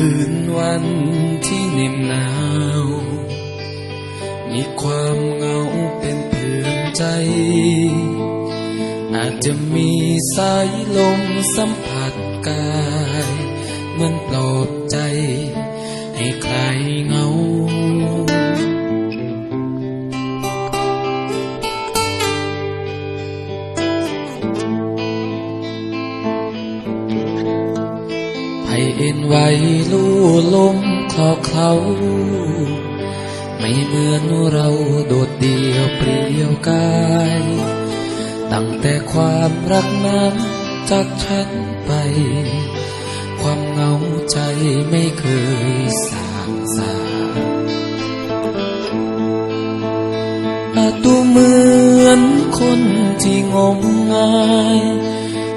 คืนวันที่เหน็บหนาว มีความเหงาเป็นเพื่อนใจ อาจจะมีสายลมสัมผัสกาย เหมือนปลอบใจ ให้คลายเหงา เอ็นไว้ลู่ลมคลอเคล้าไม่เหมือนเราโดดเดี่ยวเปลี่ยวกาย ตั้งแต่ความรักนั้นจากฉันไป ความเหงาใจไม่เคยสางสาอาจดูเหมือนคนที่งมงาย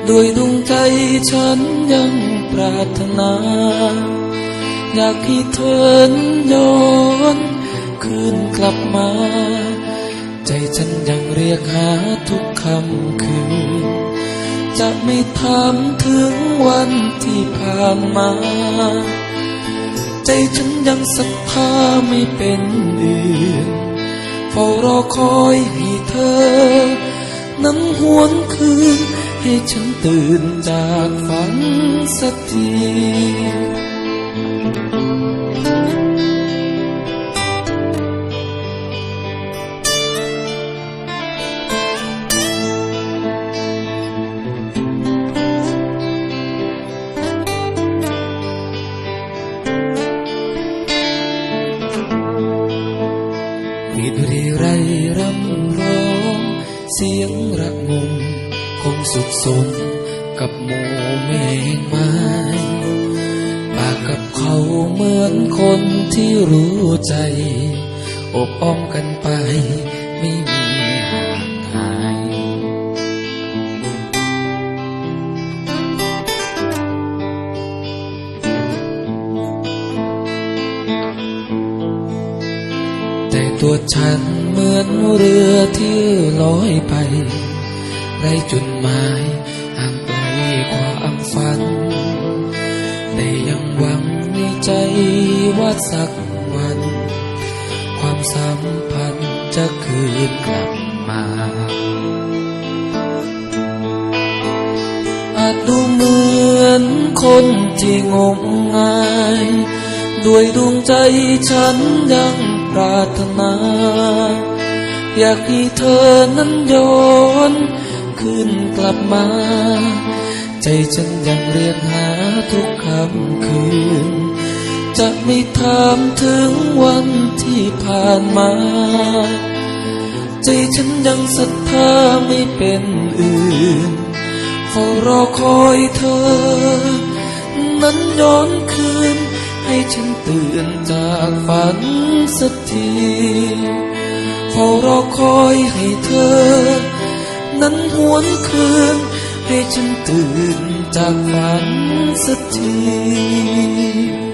ด้วยดวงใจฉันยัง ปรารถนา อยากให้เธอนย้อนคืนกลับมา ใจฉันยังเรียกหาทุกคำคืน จะไม่ถามถึงวันที่ผ่านมา ใจฉันยังศรัทธาไม่เป็นอื่นเฝ้ารอคอยให้เธอ นั้นหวนคืนให้ฉันตื่นจากฝัน สักทีมีดรีไรรำร้อง เสียงระงมคงสุขสม กับหมู่เมฆไม้ปากกับเขาเหมือนคนที่รู้ใจ อบอ้อมกันไปไม่มีห่างหายแต่ตัวฉันเหมือนเรือที่ลอยไปไรจุดหมาย หวังในใจว่าสักวัน ความสัมพันธ์จะคืนกลับมา อาจดูเหมือนคนที่งมงาย ด้วยดวงใจฉันยังปรารถนา อยากให้เธอนั้นย้อนคืนกลับมา ใจฉันยังเรียกหาทุกคำคืน จะไม่ถามถึงวันที่ผ่านมา ใจฉันยังศรัทธาไม่เป็นอื่นเฝ้ารอคอยเธอ นั้นย้อนคืน ให้ฉันตื่นจากฝันสักทีเฝ้ารอคอยให้เธอ นั้นหวนคืน ฉันตื่นจากฝันสักที